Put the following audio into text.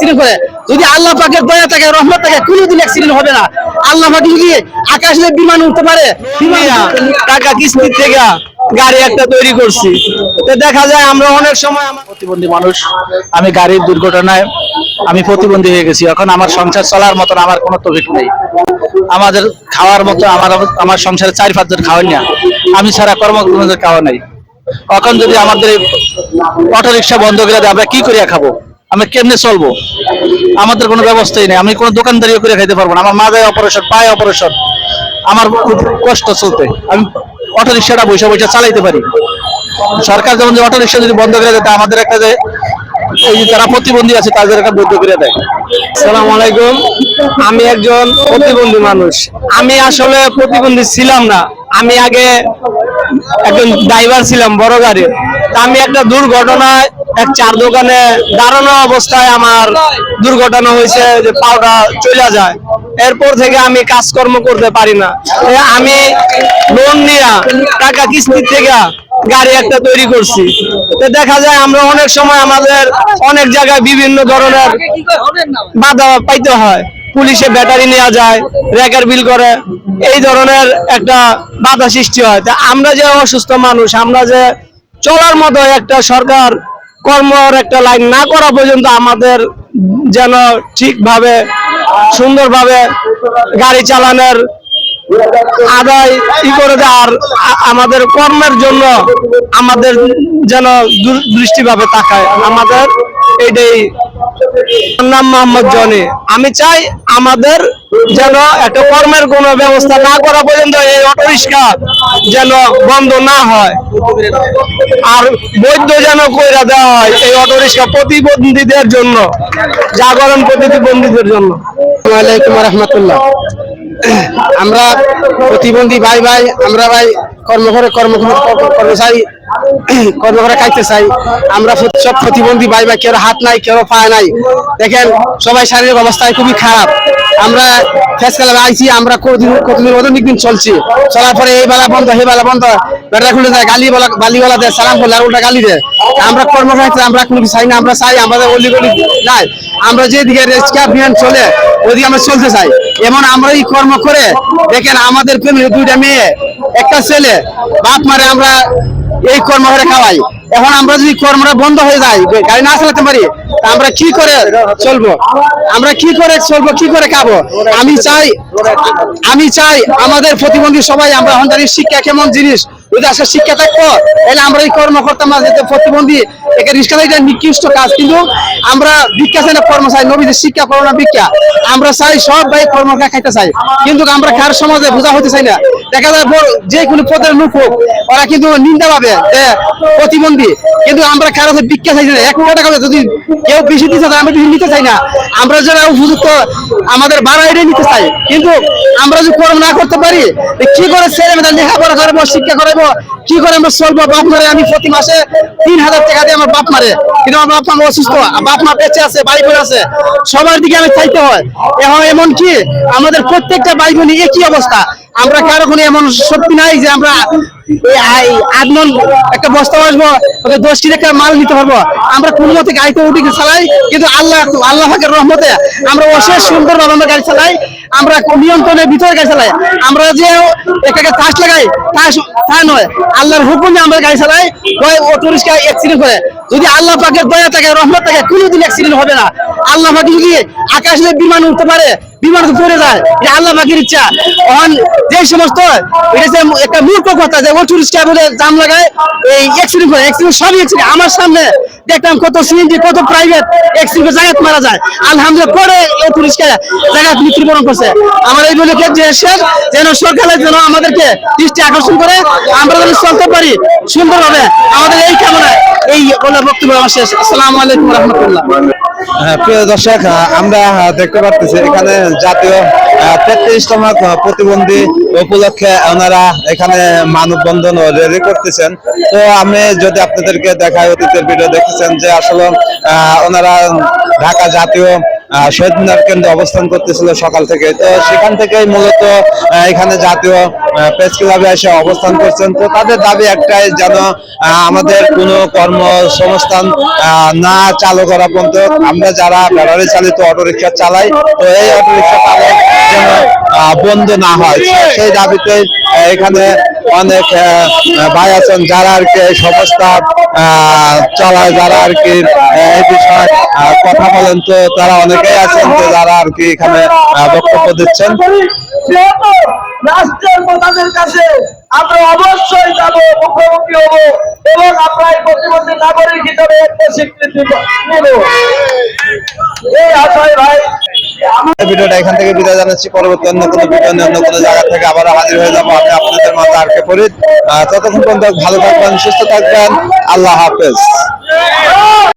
Accident করে যদি আল্লাহ পাকের দয়া থাকে রহমত থাকে কোনোদিন অ্যাক্সিডেন্ট হবে না। আল্লাহ পাক যদি আকাশে বিমান উঠতে পারে টাকা কিস্তির থেকে গাড়ি একটা তৈরি করছি। তো দেখা যায় আমরা অনেক সময় প্রতিবন্ধী মানুষ আমি গাড়ির দুর্ঘটনায় আমি প্রতিবন্ধী হয়ে গেছি। এখন আমার সংসার চলার মতন আমার কোনো তফিক নেই। আমাদের খাওয়ার মতো আমার আমার সংসারে চার পাঁচজন খাওয়াই না। আমি ছাড়া কর্ম খাওয়া নাই। এখন যদি আমাদের অটো রিক্সা বন্ধ করে দেয় আমরা কি করিয়া খাব? আমরা কেমনে চলবো? আমাদের কোনো ব্যবস্থাই নেই। আমি কোনো দোকানদারিও করে খাইতে পারব না। আমার মাথায় অপারেশন পায়ে অপারেশন আমার খুব কষ্ট চলতে। আমি অটো রিক্সাটা বসে বসে চালাইতে পারি। সরকার যেমন যে অটো রিক্সা যদি বন্ধ করে দেয়, তা আমাদের একটা যে এই যারা প্রতিবন্ধী আছে, তাদের একটা বন্ধ করে দেয়। সালাম আলাইকুম। আমি একজন প্রতিবন্ধী মানুষ। আমি আসলে প্রতিবন্ধী ছিলাম না। আমি আগে একজন ড্রাইভার ছিলাম বড় গাড়ির। তা আমি একটা দুর্ঘটনায় এক চার দোকানে দাঁড়ানো অবস্থায় আমার দুর্ঘটনা হয়েছে যে পাওটা চলে যায়। এরপর থেকে আমি কাজকর্ম করতে পারি না। আমি লোন নিয়ে টাকা কিস্তির থেকে গাড়ি একটা তৈরি করছি। দেখা যায় আমরা অনেক সময় আমাদের অনেক জায়গায় বিভিন্ন ধরনের বাধা পাইতে হয়। পুলিশে ব্যাটারি নেওয়া যায়, রেকার বিল করে। এই ধরনের একটা বাধা সৃষ্টি হয়। তা আমরা যে অসুস্থ মানুষ, আমরা যে চলার মতো একটা সরকার কর্মর একটা লাইন না করা পর্যন্ত আমাদের যেন ঠিকভাবে, সুন্দরভাবে গাড়ি চালানোর আদায় ই করে দেয় আর আমাদের কর্মের জন্য আমাদের যেন দৃষ্টিভাবে তাকায়। আমাদের এইটাই নাম মোহাম্মদ জনি। আমি চাই আমাদের যেন একটা কর্মের কোনো ব্যবস্থা না করা পর্যন্ত এই অটো রিক্সা যেন বন্ধ না হয়। আর বৈধ যেন কইরা দেওয়া হয় এই অটো রিক্সা প্রতিবন্ধীদের জন্য, জাগরণ প্রতিবন্ধীদের জন্য। রহমতুল্লাহ আমরা প্রতিবন্ধী ভাই ভাই, আমরা ভাই কর্ম করে কর্ম কর্ম চাই কর্ম করে খাইতে চাই। আমরা সব প্রতিবন্ধী ভাই ভাই, কেউ হাত নাই, কেউ নাই। দেখেন, সবাই শারীরিক অবস্থায় খুবই খারাপ। আমরা ফেস আইছি, আমরা কতদিন কতদিন মতো চলছি। চলার পরে এই বেলা বন্ধ বেলা বন্ধ। খুলে যায়, গালি বলা গালিওয়ালা দেয়, সালাম গালি দেয়। আমরা কর্ম খাইতে আমরা কোনো চাই না, আমরা চাই আমাদের অলি গলি নাই। আমরা যেদিকে চলে আমরা চলতে চাই। এমন আমরা এই কর্ম করে, দেখেন, আমাদের ফ্যামিলি দুইটা মেয়ে, একটা ছেলে। বাপ মারে আমরা এই কর্মঘরে খাওয়াই। এখন আমরা যদি কর্মটা বন্ধ হয়ে যায়, গাড়ি না চালাতে পারি আমরা কি করে চলবো? আমরা কি করে চলবো, কি করে খাব? আমি চাই আমি চাই আমাদের প্রতিবন্ধী সবাই, আমরা এখন জানি শিক্ষা কেমন জিনিস। যদি আসলে শিক্ষা থাকতো, তাহলে আমরা এই কর্ম করতাম প্রতিবন্ধী, একে রিক্সা এটা নিকৃষ্ট কাজ। কিন্তু আমরা ভিক্ষা চাই না, কর্ম চাই। নবীদের শিক্ষা, করোনা ভিক্ষা। আমরা চাই সব ভাই কর্ম খাইতে চাই। কিন্তু আমরা কার সমাজে বোঝা হতে চাই না? দেখা যায় বড়- যে কোনো পদের লোক হোক, ওরা কিন্তু নিন্দা পাবে প্রতিবন্ধী। কিন্তু আমরা কারও ভিক্ষা চাইছি না। এক টাকা যদি কেউ বেশি দিতে আমরা বেশি নিতে চাই না। আমরা যারা উপযুক্ত, আমাদের বাড়া এটাই নিতে চাই। কিন্তু আমরা যদি কর্ম না করতে পারি কি করে ছেলে মেয়েদের লেখাপড়া করব, শিক্ষা করাবো? কি করে আমরা চলবো? বাপ মারে, আমি প্রতি মাসে তিন হাজার টাকা দিয়ে আমার বাপ মারে। কিন্তু আমার বাপ মা অসুস্থ বাপ মা বেঁচে আছে, বাড়ি করে আছে। সবার দিকে আমি চাইতে হয়। এখন এমন কি আমাদের প্রত্যেকটা ভাই বোন একই অবস্থা। আমরা কারও কোনো এমন শক্তি নাই যে আমরা একটা বস্তা আসব ওকে দশ কিলো একটা মাল নিতে পারব? আমরা কোনো মতে গাড়িতে উঠে চালাই, কিন্তু আল্লাহ আল্লাহ রহমতে আমরা অশেষ সুন্দর আমরা গাড়ি চালাই, আমরা নিয়ন্ত্রণের ভিতরে গাড়ি চালাই। আমরা যে এটাকে তাস লাগাই, তাস, তা নয়, আল্লাহর হুকুমে আমরা গাড়ি চালাই ওই অটো রিক্সা অ্যাক্সিডেন্ট করে। যদি আল্লাহ পাকের দয়া থাকে, রহমত থাকে, কোনোদিন অ্যাক্সিডেন্ট হবে না। আল্লাহ পাক যদি আকাশে বিমান উঠতে পারে বিমান পড়ে যায়। এটা আল্লাহ পাকের ইচ্ছা। অন যে সমস্ত, এটা যে একটা মূর্খ কথা যে রিক্সা বলে জাম লাগায়, এই অ্যাক্সিডেন্ট করে অ্যাক্সিডেন্ট সবই অ্যাক্সিডেন্ট আমার সামনে দেখলাম কত সিএনজি কত প্রাইভেট অ্যাক্সিডেন্ট জায়গাত মারা যায়। আলহামদুলিল্লাহ, পরে অটো রিক্সা জায়গা মৃত্যুবরণ করছে। আমার এই বলে যে শেষ? যেন সরকারের যেন আমাদেরকে দৃষ্টি আকর্ষণ করে, আমরা যেন চলতে পারি সুন্দরভাবে। আমাদের এই কামনা এই বলে বক্তব্য আমার শেষ। আসসালামু আলাইকুম রহমতুল্লাহ। প্রিয় দর্শক আমরা দেখতে পাচ্ছি এখানে জাতীয় তেত্রিশতম প্রতিবন্ধী উপলক্ষে ওনারা এখানে মানববন্ধন ও র্যালি করতেছেন। তো আমি যদি আপনাদেরকে দেখাই অতীতের ভিডিও দেখতেছেন যে আসলে ওনারা ঢাকা জাতীয় শহীদ মিনার কেন্দ্রে অবস্থান করতেছিল সকাল থেকে। তো সেখান থেকেই মূলত এখানে জাতীয় প্রেস ক্লাবে এসে অবস্থান করছেন। তো তাদের দাবি একটাই, যেন আমাদের কোনো কর্মসংস্থান না চালু করা পর্যন্ত আমরা যারা ব্যাটারি চালিত অটোরিকশা চালাই, তো এই অটোরিকশা চালক যেন বন্ধ না হয়। সেই দাবিতে এখানে অনেক ভাই আছেন যারা আর কি সংস্থা চালায়, যারা আর কি এই বিষয়ে কথা বলেন। তো তারা অনেকেই আছেন যে যারা আর কি এখানে বক্তব্য দিচ্ছেন। রাষ্ট্রের প্রধানের কাছে আমরা অবশ্যই যাব মুখোমুখি হব এবং আমরা এই প্রতিবন্ধী নাগরিক হিসাবে একটা স্বীকৃতি নেব এই আশায় ভাই ভিডিওটা এখান থেকে বিদায় জানাচ্ছি। পরবর্তী অন্য কোনো ভিডিও নিয়ে অন্য কোনো জায়গা থেকে আবার হাজির হয়ে যাব। আমি আপনাদের মাঝে আর কে ফরিদ। ততক্ষণ পর্যন্ত ভালো থাকবেন, সুস্থ থাকবেন। আল্লাহ হাফেজ।